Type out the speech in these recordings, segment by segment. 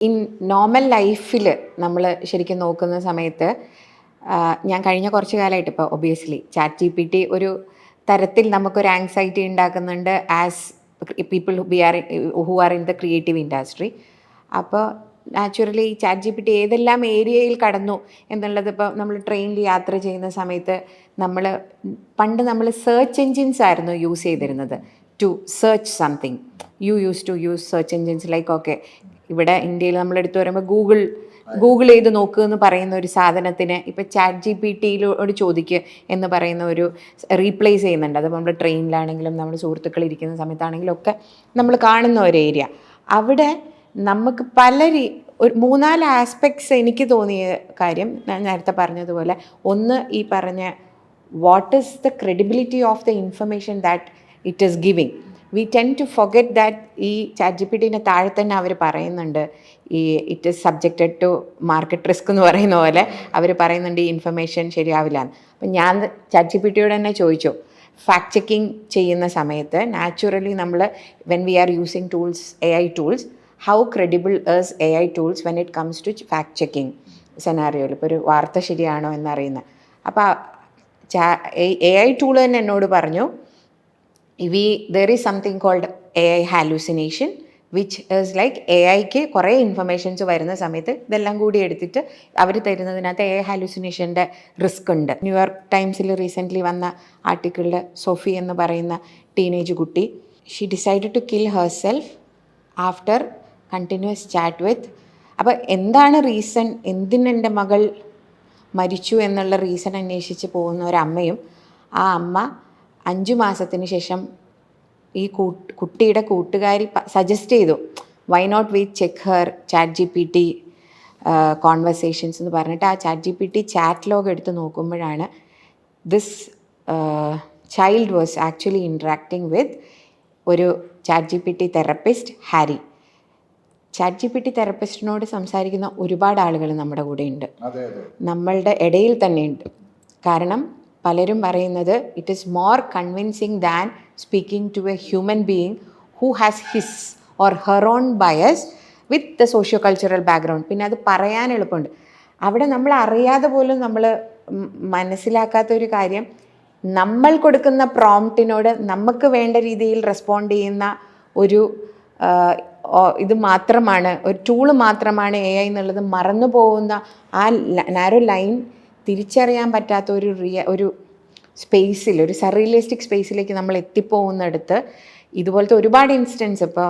In normal ലൈഫിൽ നമ്മൾ ശരിക്കും നോക്കുന്ന സമയത്ത് ഞാൻ കഴിഞ്ഞ കുറച്ച് കാലമായിട്ട് ഇപ്പോൾ obviously chat G P T ഒരു തരത്തിൽ നമുക്കൊരു ആങ്സൈറ്റി ഉണ്ടാക്കുന്നുണ്ട് as people be are who are in the creative industry അപ്പോൾ naturally chat G P T ഏതെല്ലാം ഏരിയയിൽ കടന്നു എന്നുള്ളത് ഇപ്പോൾ നമ്മൾ ട്രെയിനിൽ യാത്ര ചെയ്യുന്ന സമയത്ത് നമ്മൾ പണ്ട് നമ്മൾ സെർച്ച് എൻജിൻസ് ആയിരുന്നു യൂസ് ചെയ്തിരുന്നത്. To search something you use to use search engines like okay ഇവിടെ ഇന്ത്യയിൽ നമ്മൾ എടുത്തു വരുമ്പോൾ ഗൂഗിൾ ഗൂഗിൾ ചെയ്ത് നോക്കുക എന്ന് പറയുന്ന ഒരു സാധനത്തിന് ഇപ്പം ചാറ്റ് ജി പി ടിയിലോട് ചോദിക്കുക എന്ന് പറയുന്ന ഒരു റീപ്ലേസ് ചെയ്യുന്നുണ്ട്. അത് നമ്മൾ ട്രെയിനിലാണെങ്കിലും നമ്മൾ സുഹൃത്തുക്കൾ ഇരിക്കുന്ന സമയത്താണെങ്കിലും ഒക്കെ നമ്മൾ കാണുന്ന ഒരു ഏരിയ. അവിടെ നമുക്ക് പല രീ ഒരു മൂന്നാൽ ആസ്പെക്ട്സ് എനിക്ക് തോന്നിയ കാര്യം ഞാൻ നേരത്തെ പറഞ്ഞതുപോലെ ഒന്ന് ഈ പറഞ്ഞ what is the credibility of the information that it is giving we tend to forget that ഈ ചാറ്റ് ജി പി ടിന്റെ താഴെ തന്നെ അവർ പറയുന്നുണ്ട്. ഈ it is subjected to market risk എന്ന് പറയുന്ന പോലെ അവർ പറയുന്നുണ്ട് ഈ ഇൻഫർമേഷൻ ശരിയാവില്ല എന്ന്. അപ്പം ഞാൻ ചാറ്റ് ജി പി ടിയോട് തന്നെ ചോദിച്ചു. ഫാക്ട് ചെക്കിംഗ് ചെയ്യുന്ന സമയത്ത് നാച്ചുറലി നമ്മൾ when we are using tools A I tools how credible are A I tools when it comes to fact checking സെനാറിയോയിൽ ഇപ്പോൾ ഒരു വാർത്ത ശരിയാണോ എന്നറിയുന്നത് അപ്പോൾ എ ഐ ടൂൾ തന്നെ എന്നോട് പറഞ്ഞു. We there is something called A I hallucination which is like A ഐക്ക് കുറേ ഇൻഫർമേഷൻസ് വരുന്ന സമയത്ത് ഇതെല്ലാം കൂടി എടുത്തിട്ട് അവർ തരുന്നതിനകത്ത് എ ഐ ഹാലൂസിനേഷന്റെ റിസ്ക് ഉണ്ട്. ന്യൂയോർക്ക് ടൈംസിൽ റീസെന്റ്ലി വന്ന ആർട്ടിക്കിളിൽ സോഫി എന്ന് പറയുന്ന ടീനേജ് കുട്ടി she decide to kill herself after continuous chat with അപ്പോൾ എന്താണ് റീസൺ എന്തിനെന്റെ മകൾ മരിച്ചു എന്നുള്ള റീസൺ അന്വേഷിച്ച് പോകുന്ന ഒരമ്മയും ആ അമ്മ അഞ്ചു മാസത്തിന് ശേഷം ഈ കൂട്ട് കുട്ടിയുടെ കൂട്ടുകാരി സജസ്റ്റ് ചെയ്തു. Why not we check her chat G P T conversations എന്ന് പറഞ്ഞിട്ട് ആ chat G P T chat log എടുത്ത് നോക്കുമ്പോഴാണ് this child was actually interacting with ഒരു chat G P T therapist Harry chat G P T തെറപ്പിസ്റ്റിനോട് സംസാരിക്കുന്ന ഒരുപാട് ആളുകൾ നമ്മുടെ കൂടെ ഉണ്ട് നമ്മളുടെ ഇടയിൽ തന്നെയുണ്ട് കാരണം പലരും പറയുന്നത് it is more convincing than speaking to a human being who has his or her own bias with the socio cultural background പിന്നെ അത് പറയാൻ എളുപ്പമുണ്ട്. അവിടെ നമ്മൾ അറിയാതെ പോലും നമ്മൾ മനസ്സിലാക്കാത്ത ഒരു കാര്യം നമ്മൾ കൊടുക്കുന്ന പ്രോംപ്റ്റിനോട് നമുക്ക് വേണ്ട രീതിയിൽ റെസ്പോണ്ട് ചെയ്യുന്ന ഒരു ഇത് മാത്രമാണ് ഒരു ടൂൾ മാത്രമാണ് എ ഐ എന്നുള്ളത് മറന്നു പോകുന്ന ആ നാരോ ലൈൻ തിരിച്ചറിയാൻ പറ്റാത്ത ഒരു റിയ ഒരു സ്പേസിൽ ഒരു സറിയലിസ്റ്റിക് സ്പേസിലേക്ക് നമ്മൾ എത്തിപ്പോകുന്നിടത്ത് ഇതുപോലത്തെ ഒരുപാട് ഇൻസിഡൻസ് ഇപ്പോൾ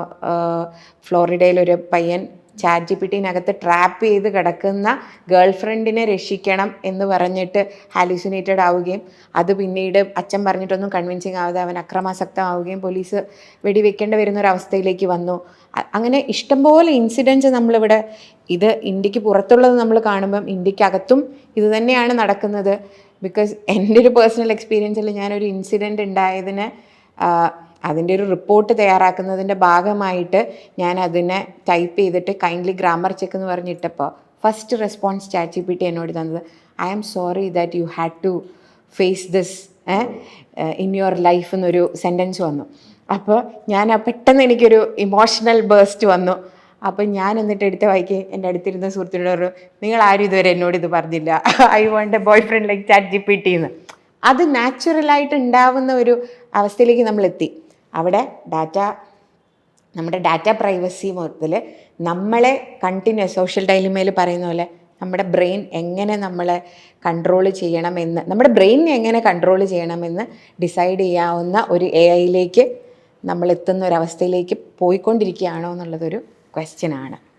ഫ്ലോറിഡയിൽ ഒരു പയ്യൻ ചാറ്റ് ജി പി ടിനകത്ത് ട്രാപ്പ് ചെയ്ത് കിടക്കുന്ന ഗേൾ ഫ്രണ്ടിനെ രക്ഷിക്കണം എന്ന് പറഞ്ഞിട്ട് ഹാലൂസിനേറ്റഡ് ആവുകയും അത് പിന്നീട് അച്ഛൻ പറഞ്ഞിട്ടൊന്നും കൺവിൻസിങ് ആവാതെ അവൻ അക്രമാസക്തമാവുകയും പോലീസ് വെടിവെക്കേണ്ടി വരുന്ന ഒരു അവസ്ഥയിലേക്ക് വന്നു. അങ്ങനെ ഇഷ്ടംപോലെ ഇൻസിഡൻസ് നമ്മളിവിടെ ഇത് ഇന്ത്യയ്ക്ക് പുറത്തുള്ളത് നമ്മൾ കാണുമ്പം ഇന്ത്യക്കകത്തും ഇത് തന്നെയാണ് നടക്കുന്നത്. ബിക്കോസ് എന്റെ ഒരു പേഴ്സണൽ എക്സ്പീരിയൻസിൽ ഞാനൊരു ഇൻസിഡന്റ് ഉണ്ടായതിന് അതിന്റെ ഒരു റിപ്പോർട്ട് തയ്യാറാക്കുന്നതിന്റെ ഭാഗമായിട്ട് ഞാൻ അതിനെ ടൈപ്പ് ചെയ്തിട്ട് കൈൻഡ്ലി ഗ്രാമർ ചെക്ക് എന്ന് പറഞ്ഞിട്ടപ്പോൾ first response chat G P T എന്നോട് തന്നത് I am sorry that you had to face this in your life എന്നൊരു സെന്റൻസ് വന്നു. അപ്പോൾ ഞാൻ പെട്ടെന്ന് എനിക്കൊരു ഇമോഷണൽ ബേസ്റ്റ് വന്നു. അപ്പം ഞാൻ എന്നിട്ട് എടുത്ത് വായിക്ക് എന്റെ അടുത്തിരുന്ന സുഹൃത്തിനോട് പറഞ്ഞു നിങ്ങൾ ആരും ഇതുവരെ എന്നോട് ഇത് പറഞ്ഞില്ല. I want a boyfriend like chat G P T എന്ന് അത് നാച്ചുറലായിട്ട് ഉണ്ടാവുന്ന ഒരു അവസ്ഥയിലേക്ക് നമ്മൾ എത്തി അവിടെ ഡാറ്റ നമ്മുടെ ഡാറ്റ പ്രൈവസി മുതൽ നമ്മളെ കണ്ടിന്യൂസ് സോഷ്യൽ ഡൈലിമയിൽ പറയുന്ന പോലെ നമ്മുടെ ബ്രെയിൻ എങ്ങനെ നമ്മളെ കൺട്രോൾ ചെയ്യണമെന്ന് നമ്മുടെ ബ്രെയിനിനെ എങ്ങനെ കൺട്രോൾ ചെയ്യണമെന്ന് ഡിസൈഡ് ചെയ്യാവുന്ന ഒരു എ ഐയിലേക്ക് നമ്മൾ എത്തുന്ന ഒരവസ്ഥയിലേക്ക് പോയിക്കൊണ്ടിരിക്കുകയാണോ എന്നുള്ളതൊരു ക്വസ്റ്റ്യൻ ആണ്.